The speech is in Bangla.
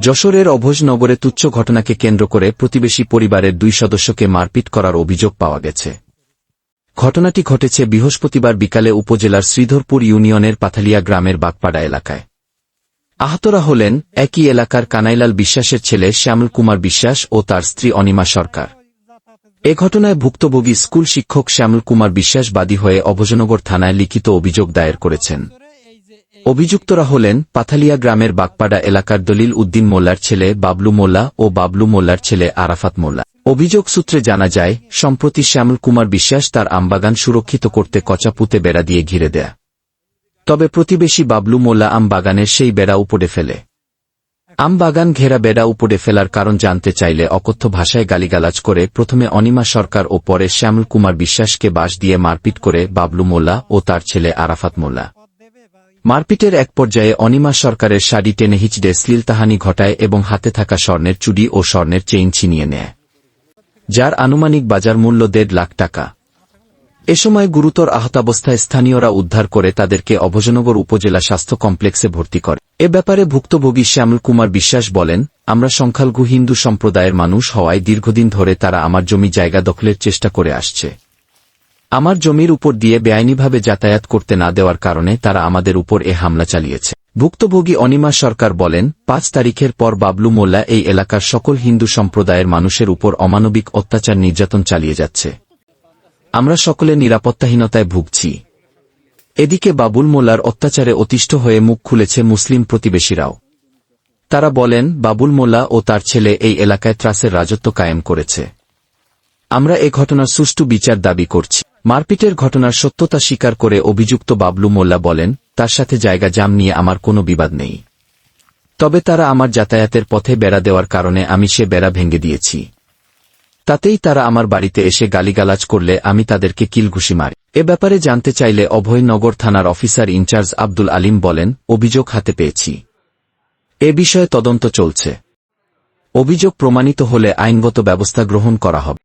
যশোরের অভোজনগরে তুচ্ছ ঘটনাকে কেন্দ্র করে প্রতিবেশী পরিবারের দুই সদস্যকে মারপিট করার অভিযোগ পাওয়া গেছে। ঘটনাটি ঘটেছে বৃহস্পতিবার বিকালে উপজেলার শ্রীধরপুর ইউনিয়নের পাথালিয়া গ্রামের বাগপাড়া এলাকায়। আহতরা হলেন একই এলাকার কানাইলাল বিশ্বাসের ছেলে শ্যামল কুমার বিশ্বাস ও তার স্ত্রী অনিমা সরকার। এ ঘটনায় ভুক্তভোগী স্কুল শিক্ষক শ্যামল কুমার বিশ্বাস বাদী হয়ে অভজনগর থানায় লিখিত অভিযোগ দায়ের করেছেন। অভিযুক্তরা হলেন পাথালিয়া গ্রামের বাগপাড়া এলাকার দলিল উদ্দিন মোল্লার ছেলে বাবলু মোল্লা ও বাবলু মোল্লার ছেলে আরাফাত মোল্লা। অভিযোগ সূত্রে জানা যায়, সম্প্রতি শ্যামল কুমার বিশ্বাস তার আমবাগান সুরক্ষিত করতে কচা কচাপুতে বেড়া দিয়ে ঘিরে দেয়া। তবে প্রতিবেশী বাবলু মোল্লা আম বাগানের সেই বেড়া উপড়ে ফেলে। আম বাগান ঘেরা বেড়া উপড়ে ফেলার কারণ জানতে চাইলে অকথ্য ভাষায় গালিগালাজ করে প্রথমে অনিমা সরকার ও পরে শ্যামল কুমার বিশ্বাসকে বাঁশ দিয়ে মারপিট করে বাবলু মোল্লা ও তার ছেলে আরাফাত মোল্লা। মারপিটের এক পর্যায়ে অনিমা সরকারের শাড়ি টেনে হিচড়ে শ্লীলতাহানি ঘটায় এবং হাতে থাকা স্বর্ণের চুড়ি ও স্বর্ণের চেইন ছিনিয়ে নেয়। যার আনুমানিক বাজার মূল্য দেড় লাখ টাকা। এ সময় গুরুতর আহতাবস্থায় স্থানীয়রা উদ্ধার করে তাদেরকে অভজনগর উপজেলা স্বাস্থ্য কমপ্লেক্সে ভর্তি করে। এ ব্যাপারে ভুক্তভোগী শ্যামল কুমার বিশ্বাস বলেন, আমরা সংখ্যালঘু হিন্দু সম্প্রদায়ের মানুষ হওয়ায় দীর্ঘদিন ধরে তারা আমার জমি জায়গা দখলের চেষ্টা করে আসছে। আমার জমির উপর দিয়ে বেআইনিভাবে যাতায়াত করতে না দেওয়ার কারণে তারা আমাদের উপর এ হামলা চালিয়েছে। ভুক্তভোগী অনিমা সরকার বলেন, পাঁচ তারিখের পর বাবলু মোল্লা এই এলাকার সকল হিন্দু সম্প্রদায়ের মানুষের উপর অমানবিক অত্যাচার নির্যাতন চালিয়ে যাচ্ছে। আমরা সকলে নিরাপত্তাহীনতায় ভুগছি। এদিকে বাবুল মোল্লার অত্যাচারে অতিষ্ঠ হয়ে মুখ খুলেছে মুসলিম প্রতিবেশীরাও। তারা বলেন, বাবুল মোল্লা ও তার ছেলে এই এলাকায় ত্রাসের রাজত্ব কায়েম করেছে। আমরা এ ঘটনার সুষ্ঠু বিচার দাবি করছি। মারপিটের ঘটনার সত্যতা স্বীকার করে অভিযুক্ত বাবলু মোল্লা বলেন, তার সাথে জায়গা জাম নিয়ে আমার কোনো বিবাদ নেই। তবে তারা আমার যাতায়াতের পথে বেড়া দেওয়ার কারণে আমি সে বেড়া ভেঙে দিয়েছি। তাতেই তারা আমার বাড়িতে এসে গালিগালাজ করলে আমি তাদেরকে কিলঘুষি মারি। এ ব্যাপারে জানতে চাইলে অভয়নগর থানার অফিসার ইনচার্জ আব্দুল আলিম বলেন, অভিযোগ হাতে পেয়েছি। এ বিষয়ে তদন্ত চলছে। অভিযোগ প্রমাণিত হলে আইনগত ব্যবস্থা গ্রহণ করা হবে।